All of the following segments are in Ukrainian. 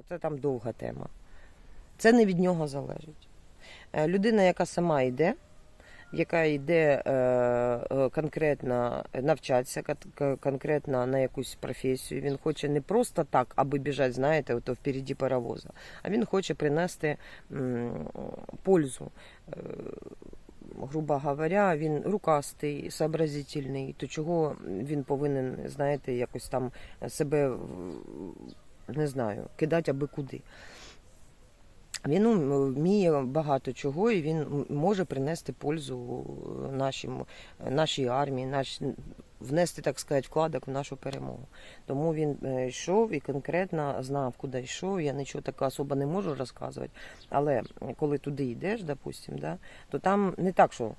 бо це там довга тема. Це не від нього залежить. Е, Людина, яка сама йде, яка йде е, е, конкретно навчатися, кон- кон- конкретно на якусь професію. Він хоче не просто так, аби біжати, знаєте, ото впереді паровоза, а він хоче принести пользу. Грубо говоря, він рукастий, сообразительний, то чого він повинен, знаєте, якось там себе не знаю, кидати аби куди. Він вміє багато чого, і він може принести пользу нашим, нашій армії, наш, внести, так сказати, вкладок в нашу перемогу. Тому він е, йшов і конкретно знав, куди йшов. Я нічого такого особо не можу розказувати. Але коли туди йдеш, допустим, да, то там не так, що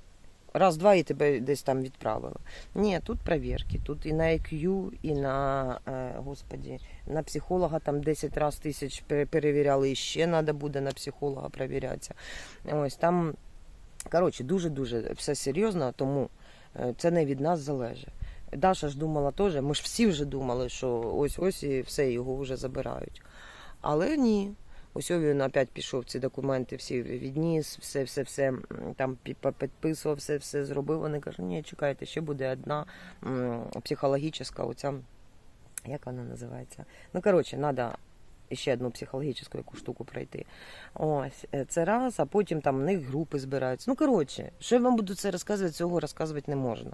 раз-два і тебе десь там відправили. Ні, тут перевірки, тут і на IQ, і на е, господі, на психолога там 10 раз тисяч пере- перевіряли, і ще треба буде на психолога перевірятися. Ось там, коротше, дуже-дуже все серйозно, тому е, це не від нас залежить. Даша ж думала теж, ми ж всі вже думали, що ось ось і все, його вже забирають. Але ні. Ось він опять пішов ці документи, всі відніс, все, все, все там підписував, все, все зробив. Вони кажуть, ні, чекайте, ще буде одна психологічна, оця, як вона називається? Ну, коротше, треба ще одну психологічну яку штуку пройти. Ось, е, це раз, а потім там в них групи збираються. Ну, коротше, що я вам буду це розказувати, цього розказувати не можна.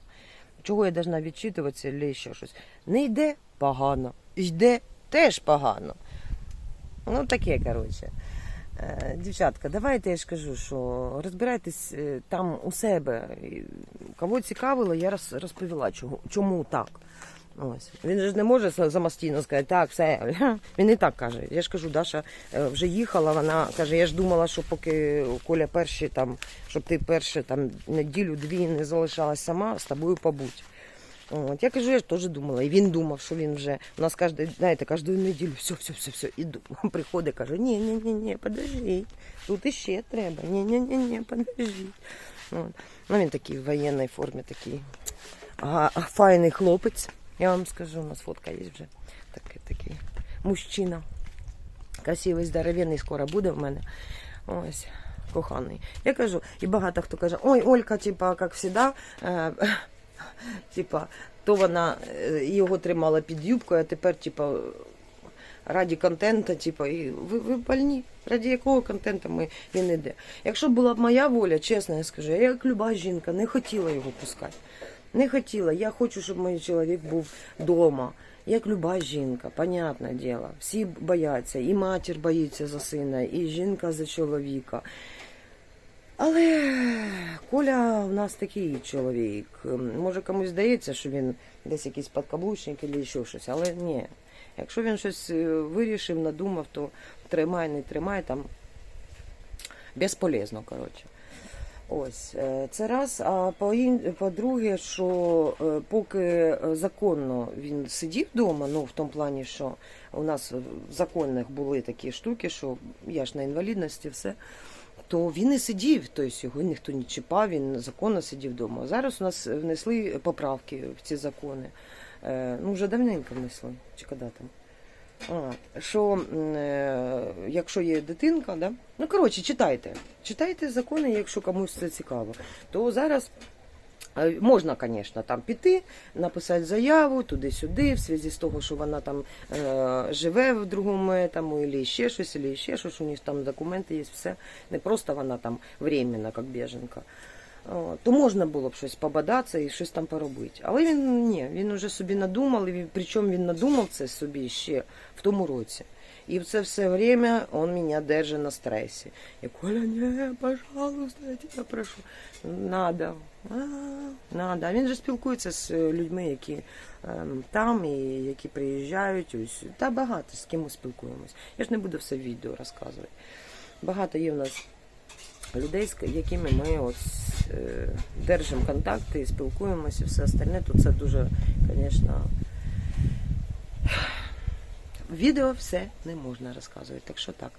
Чого я должна відчитуватися, чи ще щось. Не йде погано, йде теж погано. Ну, таке, коротше. Е, Дівчатка, давайте я ж кажу, що розбирайтесь е, там у себе. Кого цікавило, я розповіла, чому так. Ось. Він ж не може самостійно сказати, так, все. Він і так каже. Я ж кажу, Даша е, вже їхала, вона каже, я ж думала, що поки Коля перший там, щоб ти перше там неділю-дві не залишалась сама, з тобою побудь. От, я кажу, я ж теж думала, і він думав, що він вже у нас кожен, знаєте, кожну неділю все, все, все, все, іду. Приходить, каже, ні, ні, ні, ні, подождіть, тут іще треба, ні, ні, ні, ні, подождіть. От. Ну, він такий в воєнній формі, такий а, файний хлопець. Я вам скажу, у нас фотка є вже. Такий, такий мужчина. Красивий, здоровенний, скоро буде в мене. Ось, коханий. Я кажу, і багато хто каже, ой, Олька, типа, як завжди, типа, то вона е, його тримала під юбкою, а тепер, типа, раді контенту, типа, і ви, ви больні. Раді якого контенту ми, він іде. Якщо була б моя воля, чесно я скажу, я як люба жінка не хотіла його пускати. Не хотіла. Я хочу, щоб мій чоловік був вдома. Як люба жінка, понятне діло. Всі бояться, і матір боїться за сина, і жінка за чоловіка. Але Коля в нас такий чоловік. Може комусь здається, що він десь якийсь подкаблучник або ще щось, але ні. Якщо він щось е, вирішив, надумав, то тримай, не тримай, там безполезно, коротше. Ось, е, це раз. А по-друге, що е, поки законно він сидів вдома, ну в тому плані, що у нас в законних були такі штуки, що я ж на інвалідності, все, то він і сидів, тобто його ніхто не чіпав, він законно сидів вдома. Зараз у нас внесли поправки в ці закони. Е, Ну, вже давненько внесли, чи коли там. А, що е, якщо є дитинка, да? ну коротше, читайте. Читайте закони, якщо комусь це цікаво. То зараз е, можна, звісно, там піти, написати заяву туди-сюди, в зв'язку з того, що вона там е, живе в другому етому, або ще щось, або ще щось, у них там документи є, все. Не просто вона там временно, як біженка. То можна було б щось побадатися і щось там поробити. Але він ні, він вже собі надумав, і причому він надумав це собі ще в тому році. І в це все время он мене держить на стресі. Я Коля, не, пожалуйста, я тебе прошу. Надо. А, він же спілкується з е, людьми, які ем, там і які приїжджають. Ось. Та багато з ким ми спілкуємось. Я ж не буду все в відео розказувати. Багато є в нас людей, з якими ми от, е, держимо контакти, спілкуємося і все остальне, то це дуже, звісно, відео все не можна розказувати. Так що так.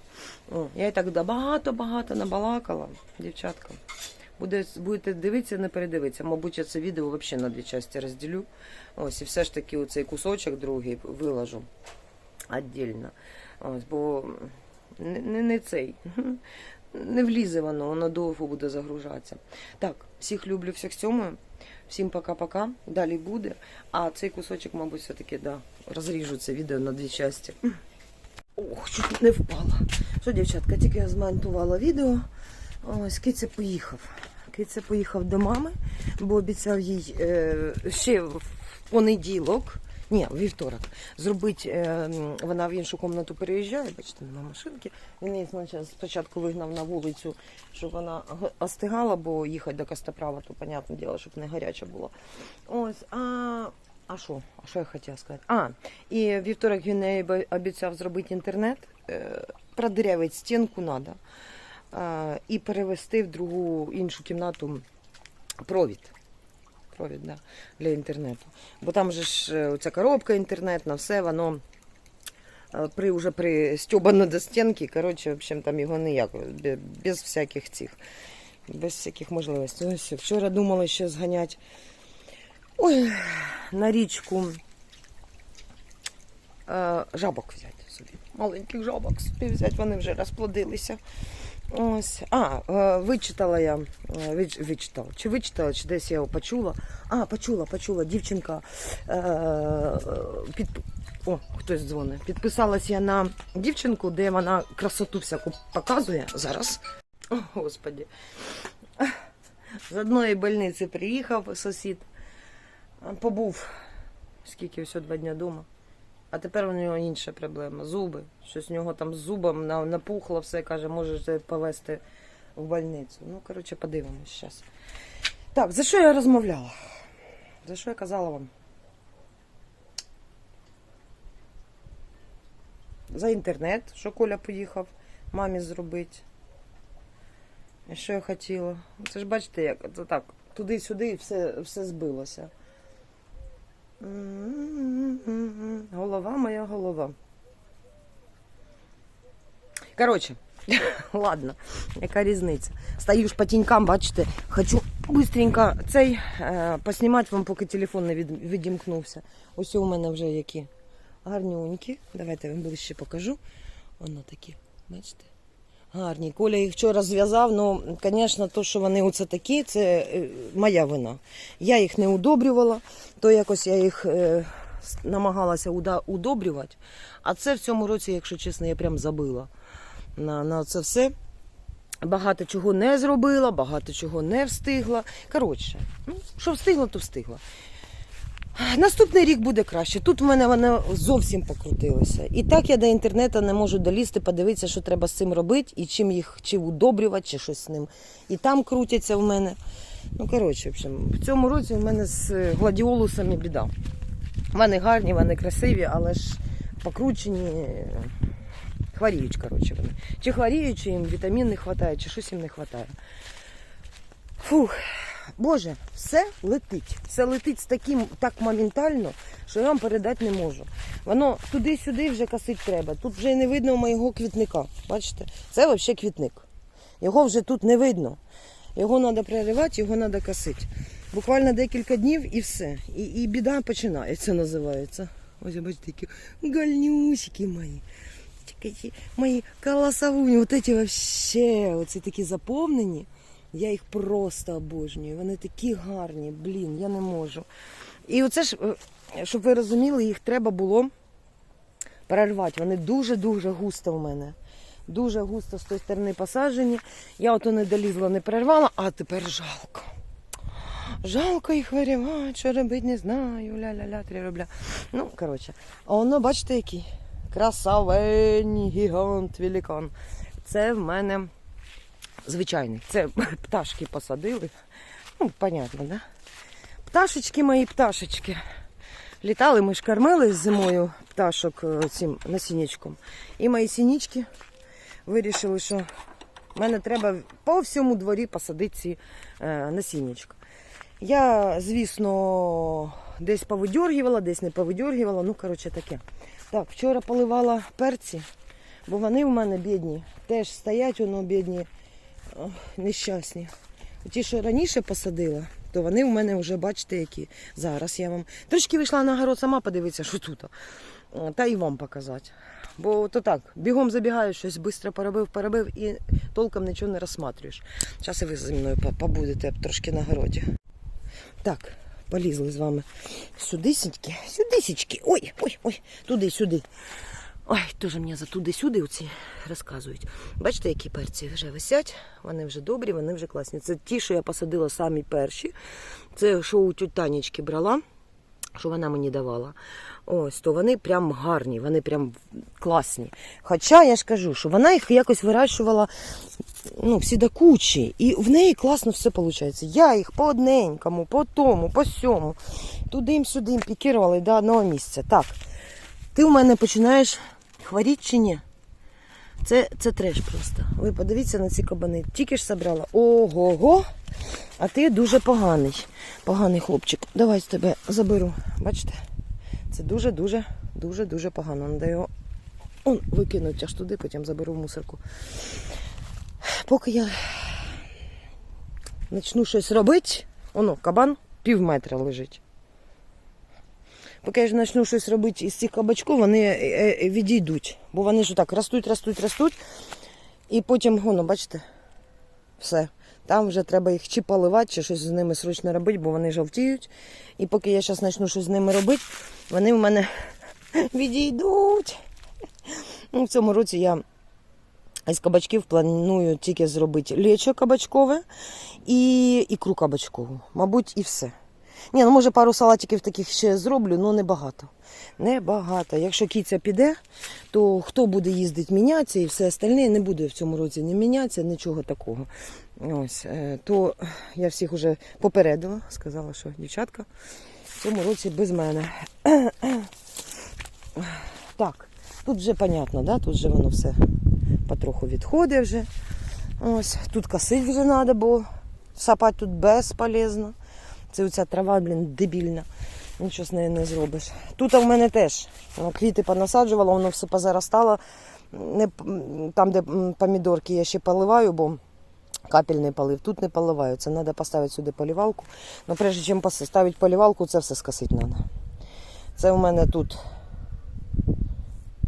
О, я і так багато-багато набалакала, дівчатка. Буде, будете дивитися, не передивитися. Мабуть, я це відео взагалі на дві частини розділю. Ось, і все ж таки оцей кусочок другий виложу віддільно. Ось, бо не, не, не цей. Не влізе воно, воно довго буде загружатися. Так, всіх люблю, всіх цьомую. Всім пока-пока. Далі буде. А цей кусочок, мабуть, все-таки да, розріжу це відео на дві частини. Ох, чуть не впала. Що, дівчатка, тільки я змонтувала відео. Ось киця поїхав. Киця поїхав до мами, бо обіцяв їй е, ще в понеділок. Ні, вівторок. Зробити, е, вона в іншу кімнату переїжджає, бачите, нема машинки. Він її спочатку- спочатку вигнав на вулицю, щоб вона остигала, бо їхати до Костоправа, то, понятне діло, щоб не гаряча була. Ось, а, а що? А що я хотіла сказати? А, і вівторок він неї обіцяв зробити інтернет, е, стінку треба, і перевести в другу іншу кімнату провід. Провід, да, для інтернету. Бо там же ж е, оця коробка інтернетна, все воно е, при, уже пристьобано до стінки. Коротше, в общем, там його ніяк, без всяких цих, без всяких можливостей. Ось, вчора думали ще зганяти ой, на річку е, жабок взяти собі. Маленьких жабок собі взяти, вони вже розплодилися. Ось. А, е, вичитала я, е, вич, вичитала, чи вичитала, чи десь я його почула. А, почула, почула. Дівчинка е, під, о, хтось дзвонить. Підписалась я на дівчинку, де вона красоту всяку показує зараз. О, Господі. З одної больниці приїхав сусід, побув скільки всього два дня вдома. А тепер у нього інша проблема. Зуби. Щось у нього там з зубом напухло все, каже, можете повезти в больницю. Ну, коротше, подивимось зараз. Так, за що я розмовляла? За що я казала вам? За інтернет, що Коля поїхав мамі зробити. І що я хотіла? Це ж бачите, як це так, туди-сюди все, все збилося. Голова моя голова. Коротше, ладно, яка різниця. Стою ж по тінькам, бачите, хочу быстренько цей е, поснімати вам, поки телефон не від, відімкнувся. Ось у мене вже які гарнюнькі. Давайте я вам ближче покажу. Воно такі, бачите? Гарні. Коля їх вчора зв'язав, ну, звісно, то, що вони оце такі, це е, моя вина. Я їх не удобрювала, то якось я їх е, намагалася удобрювати. А це в цьому році, якщо чесно, я прям забила на, на це все. Багато чого не зробила, багато чого не встигла. Коротше, ну, що встигла, то встигла. Наступний рік буде краще. Тут в мене воно зовсім покрутилося. І так я до інтернету не можу долізти, подивитися, що треба з цим робити, і чим їх чи удобрювати, чи щось з ним. І там крутяться в мене. Ну, коротше, в общем, в цьому році в мене з гладіолусами біда. Вони гарні, вони красиві, але ж покручені. е, Хворіють, коротше, вони. Чи хворіють, чи їм вітамін не вистачає, чи щось їм не вистачає. Фух. Боже, все летить. Все летить з таким так моментально, що я вам передати не можу. Воно туди-сюди вже косить треба. Тут вже не видно моєго квітника. Бачите? Це взагалі квітник. Його вже тут не видно. Його треба переривати, його треба косити. Буквально декілька днів і все. І, і біда починається, називається. Ось бачите, які гальнюсики мої. Мої колосовуні, от ці вообще, оці такі заповнені. Я їх просто обожнюю. Вони такі гарні, блін, я не можу. І оце ж, е, щоб ви розуміли, їх треба було перервати. Вони дуже-дуже густо в мене. Дуже густо з тої сторони посаджені. Я ото не долізла, не перервала, а тепер жалко. Жалко їх вирівати, що робити, не знаю. Ля-ля-ля, три рубля. Ну, коротше, а воно, бачите, який? Красавень, гігант, великан. Це в мене звичайний. Це пташки посадили. Ну, понятно, да? Пташечки мої пташечки. Літали, ми ж кормили зимою пташок е, цим насіннячком. І мої сінічки вирішили, що мене треба по всьому дворі посадити ці е, насіннячка. Я, звісно, десь повидьоргувала, десь не повидьоргувала. Ну, коротше, таке. Так, вчора поливала перці, бо вони в мене бідні. Теж стоять, воно бідні, ох, нещасні. Ті, що раніше посадила, то вони в мене вже, бачите, які. Зараз я вам. Трошки вийшла на город сама подивитися, що тут. Та і вам показати. Бо то так, бігом забігаєш, щось швидко поробив, поробив і толком нічого не розсматрюєш. Зараз і ви зі мною побудете трошки на городі. Так, полізли з вами сюди січки, сюди. Ой, ой, ой, туди, сюди. Ой, дуже мені за туди-сюди оці розказують. Бачите, які перці вже висять, вони вже добрі, вони вже класні. Це ті, що я посадила самі перші. Це що у тють Танечки брала, що вона мені давала. Ось, то вони прям гарні, вони прям класні. Хоча я ж кажу, що вона їх якось вирощувала ну, всі до кучі, і в неї класно все виходить. Я їх по одненькому, по тому, по сьому, туди-сюди пікірувала до одного місця. Так, ти у мене починаєш хворіти чи ні? Це, це треш просто. Ви подивіться на ці кабани. Тільки ж собрала. Ого-го. А ти дуже поганий. Поганий хлопчик. Давай з тебе заберу. Бачите? Це дуже-дуже, дуже-дуже погано. Надо його он, викинуть аж туди, потім заберу в мусорку. Поки я почну щось робити, воно, кабан пів метра лежить. Поки я ж почну щось робити із цих кабачків, вони е, е, відійдуть. Бо вони ж так ростуть, ростуть, ростуть. І потім, воно, бачите, все. Там вже треба їх чи поливати, чи щось з ними срочно робити, бо вони жовтіють. І поки я зараз почну щось з ними робити, вони в мене відійдуть. Ну, в цьому році я із кабачків планую тільки зробити лечо кабачкове і ікру кабачкову. Мабуть, і все. Ні, ну може пару салатиків таких ще зроблю, але небагато. Небагато. Якщо кіця піде, то хто буде їздити мінятися і все остальне не буде в цьому році не мінятися, нічого такого. Ось, е, то я всіх вже попередила, сказала, що дівчатка в цьому році без мене. Так, тут вже понятно, да? тут вже воно все потроху відходить вже. Ось, тут косить вже треба, бо сапати тут безполезно. Це оця трава, блін, дебільна. Нічого з нею не зробиш. Тут в мене теж квіти понасаджувала, воно все позаростало. Не, там, де помідорки я ще поливаю, бо капельний полив. Тут не поливаю. Це треба поставити сюди полівалку. Ну, прежде чим поставити полівалку, це все скосити треба. Це у мене тут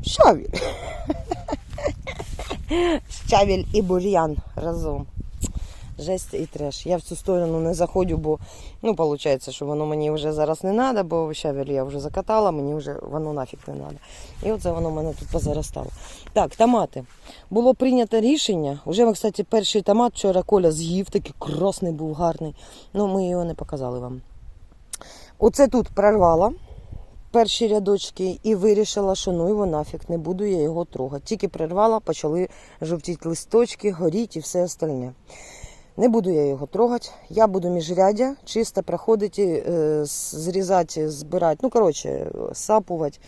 щавіль. Щавіль і бур'ян разом. Жесть і треш. Я в цю сторону не заходжу, бо ну, виходить, що воно мені вже зараз не треба, бо щавель я вже закатала, мені вже воно нафіг не треба. І оце воно в мене тут позаростало. Так, томати. Було прийнято рішення. Уже, кстати, перший томат вчора Коля з'їв, такий красний був гарний. Ну, ми його не показали вам. Оце тут прорвала перші рядочки і вирішила, що ну його нафіг, не буду я його трогати. Тільки прорвала, почали жовтіти листочки, горіти і все остальне. Не буду я його трогати. Я буду міжрядя чисто проходити, е, зрізати, збирати. Ну, коротше, сапувати.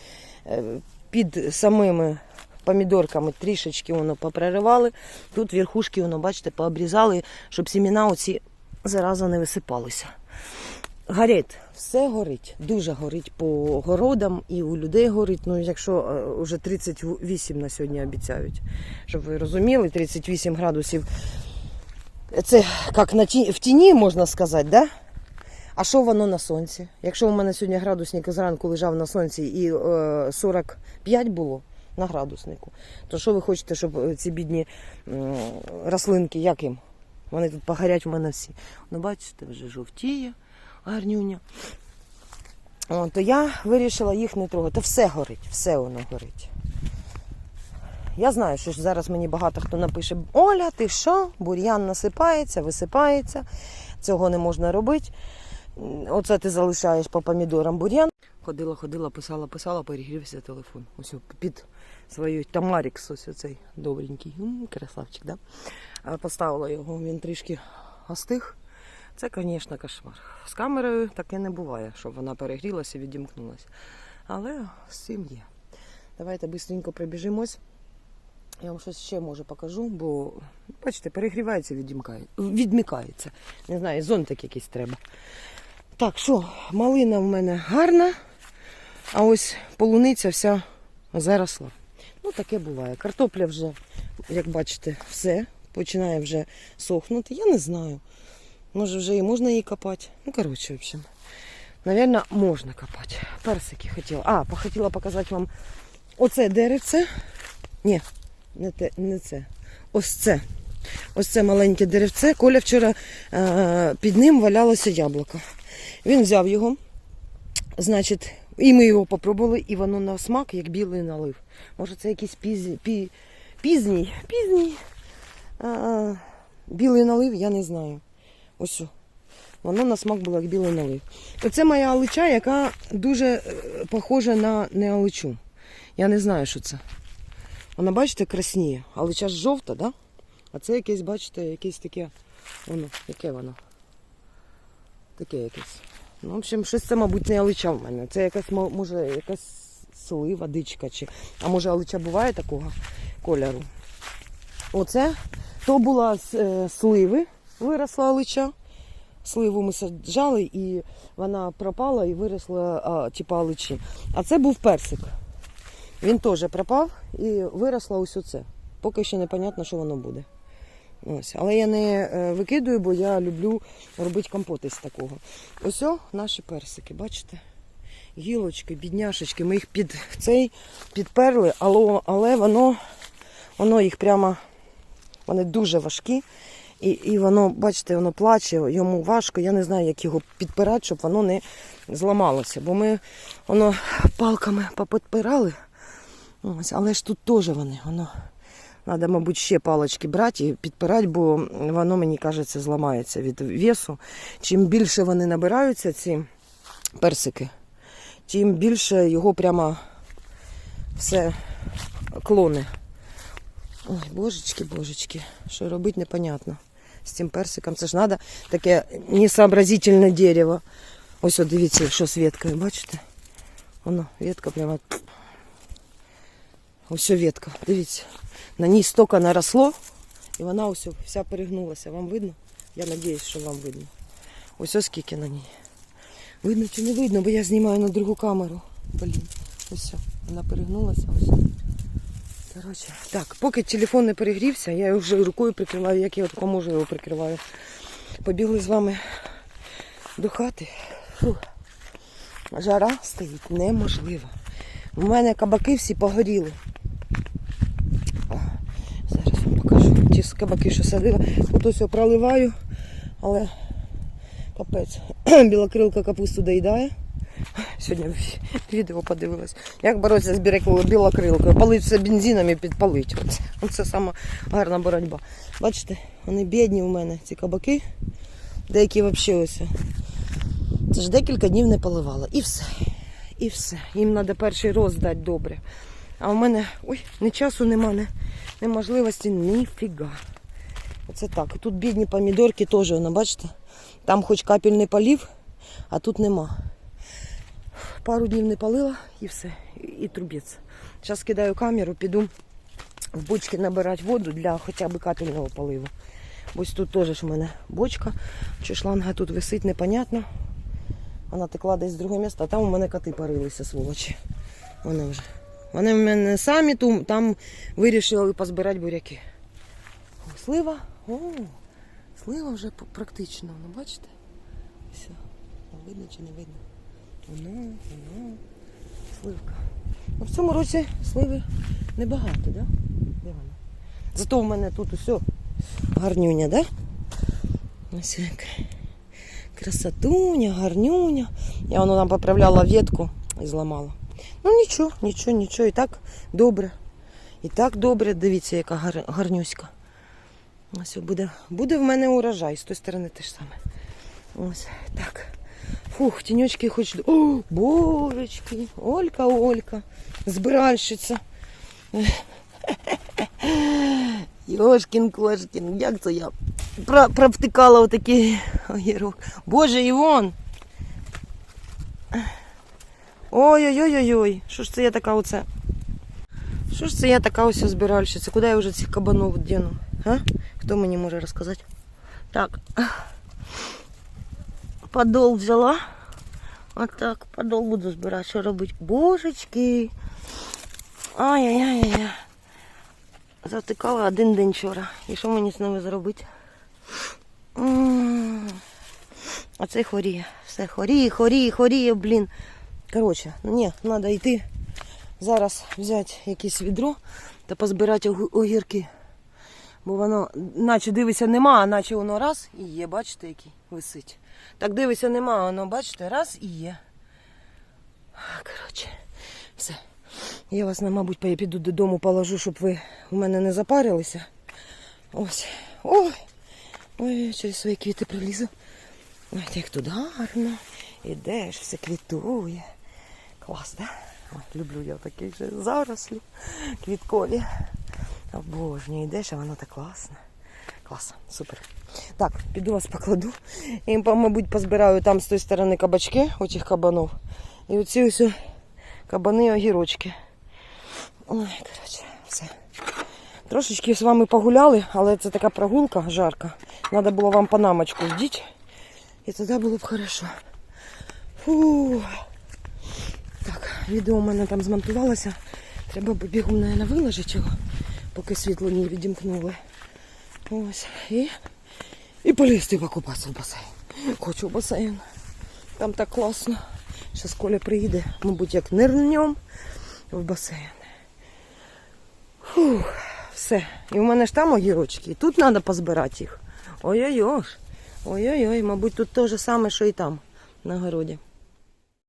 Е, Під самими помідорками трішечки воно попроривали. Тут верхушки, воно, бачите, пообрізали, щоб сіміна оці зараза не висипалися. Горить, все горить, дуже горить по городам і у людей горить. Ну, якщо е, вже 38 на сьогодні обіцяють, щоб ви розуміли, 38 градусів це як на ті, в тіні, можна сказати, да? А що воно на сонці? Якщо у мене сьогодні градусник зранку лежав на сонці і е, 45 було на градуснику, то що ви хочете, щоб е, ці бідні м, рослинки, як їм? Вони тут погорять в мене всі. Ну, бачите, вже жовтіє, гарнюня. О, то я вирішила їх не трогати. Все горить, все воно горить. Я знаю, що зараз мені багато хто напише: Оля, ти що? Бур'ян насипається, висипається, цього не можна робити. Оце ти залишаєш по помідорам бур'ян. Ходила, ходила, писала, писала, перегрівся телефон. Ось під свою Тамарікс, ось оцей добренький. Красавчик, да? Поставила його, він трішки остиг. Це, звісно, кошмар. З камерою таке не буває, щоб вона перегрілася відімкнулася. Але з цим є. Давайте швидко пробіжимось. Я вам щось ще може покажу, бо бачите, перегрівається, відмикається. Не знаю, зонтик якийсь треба. Так, що, малина в мене гарна, а ось полуниця вся заросла. Ну, таке буває. Картопля вже, як бачите, все починає вже сохнути. Я не знаю. Може, вже і можна її копати. Ну, коротше, в общем. Наверное, можна копати. Персики хотіла. А, хотіла показати вам Оце деревце. Ні, не, те, не це. Ось це. Ось це маленьке деревце. Коля вчора е, під ним валялося яблуко. Він взяв його, значить, і ми його попробували, і воно на смак, як білий налив. Може, це якийсь пізні, пі, пізній, пізній е, білий налив, я не знаю. Ось. Воно на смак було як білий налив. Оце моя алича, яка дуже е, похожа на неаличу. Я не знаю, що це. Вона, бачите, красніє. Алича ж жовта, да? А це якесь, бачите, якесь таке. Воно, яке воно? Таке якесь. Ну, в общем, щось це, мабуть, не алича в мене. Це якась, може, якась слива, дичка. Чи... А може алича буває такого кольору? Оце то була е, сливи, виросла алича. Сливу ми саджали і вона пропала і виросла а, типа аличі. А це був персик. Він теж пропав і виросло ось оце. Поки ще непонятно, що воно буде. Ось. Але я не е, викидую, бо я люблю робити компоти з такого. Ось наші персики, бачите? Гілочки, бідняшечки. Ми їх під цей підперли, але, але воно, воно їх прямо, вони дуже важкі. І, і воно, бачите, воно плаче, йому важко. Я не знаю, як його підпирати, щоб воно не зламалося. Бо ми воно палками попідпирали. Ось, але ж тут теж вони. Воно треба, мабуть, ще палочки брати і підпирати, бо воно, мені кажеться, зламається від весу. Чим більше вони набираються, ці персики, тим більше його прямо все клоне. Ой, божечки, божечки, що робити непонятно. З цим персиком. Це ж треба таке несообразительне дерево. Ось от дивіться, що з веткою, бачите? Воно, ветка прямо. Ось ветка, дивіться. На ній стока наросло, і вона ось вся перегнулася. Вам видно? Я сподіваюся, що вам видно. Ось ось скільки на ній. Видно чи не видно, бо я знімаю на другу камеру. Блін, ось. Вона перегнулася. Ось. Коротше, так, поки телефон не перегрівся, я його вже рукою прикриваю, як я тако можу його прикриваю. Побігли з вами до хати. Фух. Жара стоїть неможливо. У мене кабаки всі погоріли. О, Зараз вам покажу. Ті с- кабаки, що садила. Тут ось проливаю, але капець. Білокрилка капусту доїдає. Сьогодні відео подивилась. Як боротися з білокрилкою. Палить все бензином і підпалить. Оце сама гарна боротьба. Бачите, вони бідні у мене, ці кабаки. Деякі взагалі ось. Це ж декілька днів не поливала. І все. І все. Їм треба перший роз дати добре. А в мене ой, ні часу нема, ні, ні можливості, ніфіга. Оце так. Тут бідні помідорки теж, воно, бачите? Там хоч капельний полів, а тут нема. Пару днів не палила і все. І, трубець. Зараз кидаю камеру, піду в бочки набирати воду для хоча б капельного поливу. Ось тут теж у мене бочка, чи шланга тут висить, непонятно. Вона текла десь з друге місце, а там у мене коти парилися, сволочі. Вони вже. Вони в мене самі там вирішили позбирати буряки. О, слива. О, слива вже практично. Ну, бачите? Все. Видно чи не видно? Воно, воно. Сливка. Ну, в цьому році сливи небагато, так? Да? Де вона? Зато в мене тут усе гарнюня, да? Ось яка. Красотуня, гарнюня. Я воно нам поправляла ветку і зламала. Ну нічого, нічого, нічого. І так добре. І так добре. Дивіться, яка гар... гарнюська. Ось буде, буде в мене урожай. З тої сторони те ж саме. Ось так. Фух, тіньочки хоч. О, божечки. Олька, Олька. Збиральщиця. Йошкін кошкін, як це я про- провтикала отакий огірок. Боже, Івон. Ой-ой-ой-ой. Що ж це я така оце? Що ж це я така ось збиральщиця? Куди я вже цих кабанов дену? А? Хто мені може розказати? Так. Подол взяла. Отак, подол буду збирати. Що робити? Божечки. Ай-яй-яй-яй. Затикала один день вчора. І що мені з ними зробити? А це хворіє. Все хворіє, хворіє, хворіє, блін. Коротше, ні, треба йти зараз взяти якесь відро та позбирати огірки. Бо воно, наче дивися, нема, а наче воно раз і є, бачите, який висить. Так дивися, нема, воно, бачите, раз і є. Коротше, все. Я вас, мабуть, піду додому положу, щоб ви у мене не запарилися. Ось. Ой. Ой, через свої квіти прилізу. Ой, як тут гарно. Ідеш, все квітує. Клас, да? Ой, люблю я такі вже зарослі, квіткові. Обожнюю, йдеш, а воно так класно. Клас, супер. Так, піду вас покладу. І, мабуть, позбираю там з тої сторони кабачки, очих кабанов. І оці ось кабани огірочки. Ой, коротше, все. Трошечки з вами погуляли, але це така прогулка жарка. Треба було вам панамочку вдіти. І тоді було б хорошо. Фу. Відео у мене там змонтувалося. Треба б бігом, мабуть, виложити його, поки світло не відімкнули. Ось. І, і полізти покупатися в басейн. Хочу в басейн. Там так класно. Зараз Коля приїде, мабуть, як нирнем в басейн. Фух, все. І в мене ж там огірочки. І тут треба позбирати їх. Ой-ой-ой. Ой-ой-ой, мабуть, тут те ж саме, що і там, на городі.